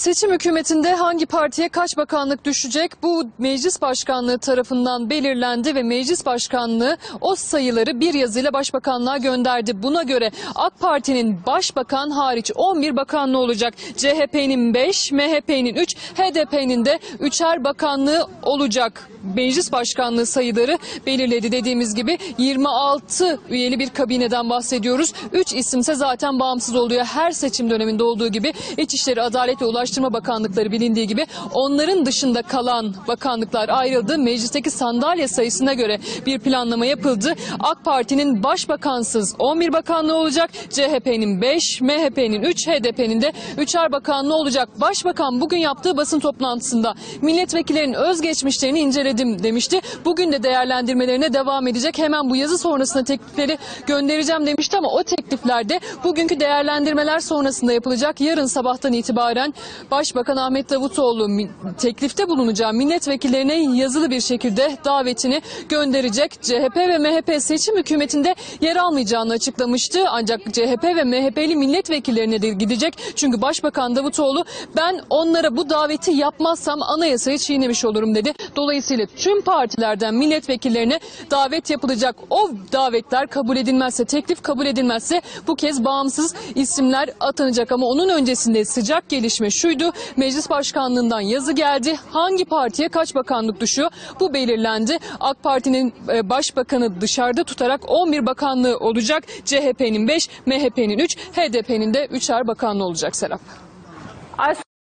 Seçim hükümetinde hangi partiye kaç bakanlık düşecek bu meclis başkanlığı tarafından belirlendi ve meclis başkanlığı o sayıları bir yazıyla başbakanlığa gönderdi. Buna göre AK Parti'nin başbakan hariç 11 bakanlığı olacak. CHP'nin 5, MHP'nin 3, HDP'nin de 3'er bakanlığı olacak. Meclis başkanlığı sayıları belirledi dediğimiz gibi 26 üyeli bir kabineden bahsediyoruz. 3 isimse zaten bağımsız oluyor. Her seçim döneminde olduğu gibi İçişleri, Adalet ve Ulaştırma Bakanlıkları bilindiği gibi onların dışında kalan bakanlıklar ayrıldı. Meclisteki sandalye sayısına göre bir planlama yapıldı. AK Parti'nin başbakansız 11 bakanlığı olacak. CHP'nin 5, MHP'nin 3, HDP'nin de 3'er bakanlığı olacak. Başbakan bugün yaptığı basın toplantısında milletvekillerinin özgeçmişlerini inceledim demişti. Bugün de değerlendirmelerine devam edecek. Hemen bu yazı sonrasında teklifleri göndereceğim demişti ama o tekliflerde bugünkü değerlendirmeler sonrasında yapılacak. Yarın sabahtan itibaren Başbakan Ahmet Davutoğlu teklifte bulunacağı milletvekillerine yazılı bir şekilde davetini gönderecek. CHP ve MHP seçim hükümetinde yer almayacağını açıklamıştı. Ancak CHP ve MHP'li milletvekillerine de gidecek. Çünkü Başbakan Davutoğlu ben onlara bu daveti yapmazsam anayasayı çiğnemiş olurum dedi. Dolayısıyla tüm partilerden milletvekillerine davet yapılacak. O davetler kabul edilmezse, teklif kabul edilmezse bu kez bağımsız isimler atanacak. Ama onun öncesinde sıcak gelişme şuydu. Meclis Başkanlığından yazı geldi. Hangi partiye kaç bakanlık düşüyor? Bu belirlendi. AK Parti'nin e, başbakanı dışarıda tutarak 11 bakanlığı olacak. CHP'nin 5, MHP'nin 3, HDP'nin de 3'er bakanlığı olacak Serap.